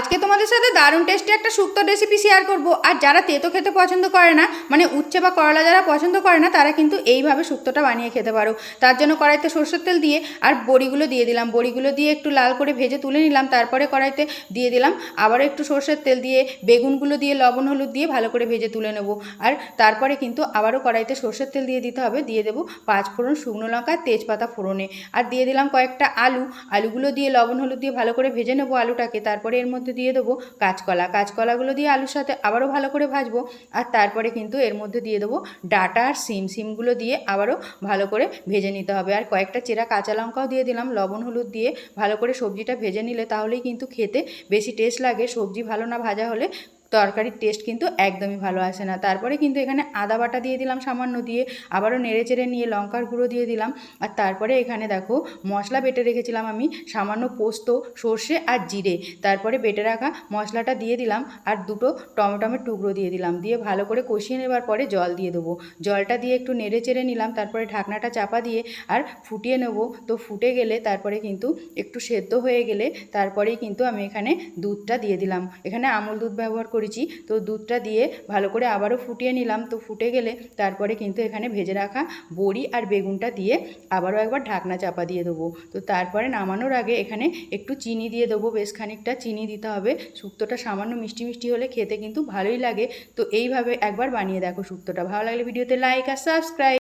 আজকে তোমাদের সাথে দারুণ টেস্টি একটা শুক্তো রেসিপি শেয়ার করব। আর যারা তেতো খেতে পছন্দ করে না মানে উচ্ছে বা করলা যারা পছন্দ করে না, তারা কিন্তু এইভাবে শুক্তোটা বানিয়ে খেতে পারো। তার জন্য কড়াইতে সরষের তেল দিয়ে আর বড়িগুলো দিয়ে দিলাম। বড়িগুলো দিয়ে একটু লাল করে ভেজে তুলে নিলাম। তারপরে কড়াইতে দিয়ে দিলাম আবার একটু সরষের তেল দিয়ে, বেগুনগুলো দিয়ে, লবণ, হলুদ দিয়ে ভালো করে ভেজে তুলে নেব। আর তারপরে কিন্তু আবারও কড়াইতে সরষের তেল দিয়ে দিতে হবে। দিয়ে দেবো পাঁচ ফোড়ন শুকনো লঙ্কা, তেজপাতা ফোড়নে। আর দিয়ে দিলাম কয়েকটা আলু। আলুগুলো দিয়ে লবণ, হলুদ দিয়ে ভালো করে ভেজে নেব আলুটাকে। তারপরে এর মধ্যে দিয়ে দেবো কাঁচকলা। কাঁচকলাগুলো দিয়ে আলুর সাথে আবারও ভালো করে ভাজবো। আর তারপরে কিন্তু এর মধ্যে দিয়ে দেবো ডাটা আর সিম। সিমগুলো দিয়ে আবারও ভালো করে ভেজে নিতে হবে। আর কয়েকটা চেরা কাঁচা লঙ্কাও দিয়ে দিলাম। লবণ, হলুদ দিয়ে ভালো করে সবজিটা ভেজে নিলে তাহলেই কিন্তু খেতে বেশি টেস্ট লাগে। সবজি ভালো না ভাজা হলে তরকারির টেস্ট কিন্তু একদমই ভালো আসে না। তারপরে কিন্তু এখানে আদা বাটা দিয়ে দিলাম সামান্য দিয়ে, আবারও নেড়ে চেড়ে নিয়ে লঙ্কার গুঁড়ো দিয়ে দিলাম। আর তারপরে এখানে দেখো মশলা বেটে রেখেছিলাম আমি সামান্য পোস্ত, সর্ষে আর জিরে। তারপরে বেটে রাখা মশলাটা দিয়ে দিলাম আর দুটো টমেটোমের টুকরো দিয়ে দিলাম। দিয়ে ভালো করে কষিয়ে নেবার পরে জল দিয়ে দেবো। জলটা দিয়ে একটু নেড়ে চেড়ে নিলাম, তারপরে ঢাকনাটা চাপা দিয়ে আর ফুটিয়ে নেব। তো ফুটে গেলে তারপরে কিন্তু একটু সেদ্ধ হয়ে গেলে তারপরেই কিন্তু আমি এখানে দুধটা দিয়ে দিলাম। এখানে আমুল দুধ ব্যবহার করেছি। তো দুধটা দিয়ে ভালো করে আবারও ফুটিয়ে নিলাম। তো ফুটে গেলে তারপরে কিন্তু এখানে ভেজে রাখা বড়ি আর বেগুনটা দিয়ে আবারও একবার ঢাকনা চাপা দিয়ে দেবো। তো তারপরে নামানোর আগে এখানে একটু চিনি দিয়ে দেবো। বেশ খানিকটা চিনি দিতে হবে। শুক্তোটা সামান্য মিষ্টি মিষ্টি হলে খেতে কিন্তু ভালোই লাগে। তো এইভাবে একবার বানিয়ে দেখো শুক্তোটা। ভালো লাগলে ভিডিওতে লাইক আর সাবস্ক্রাইব।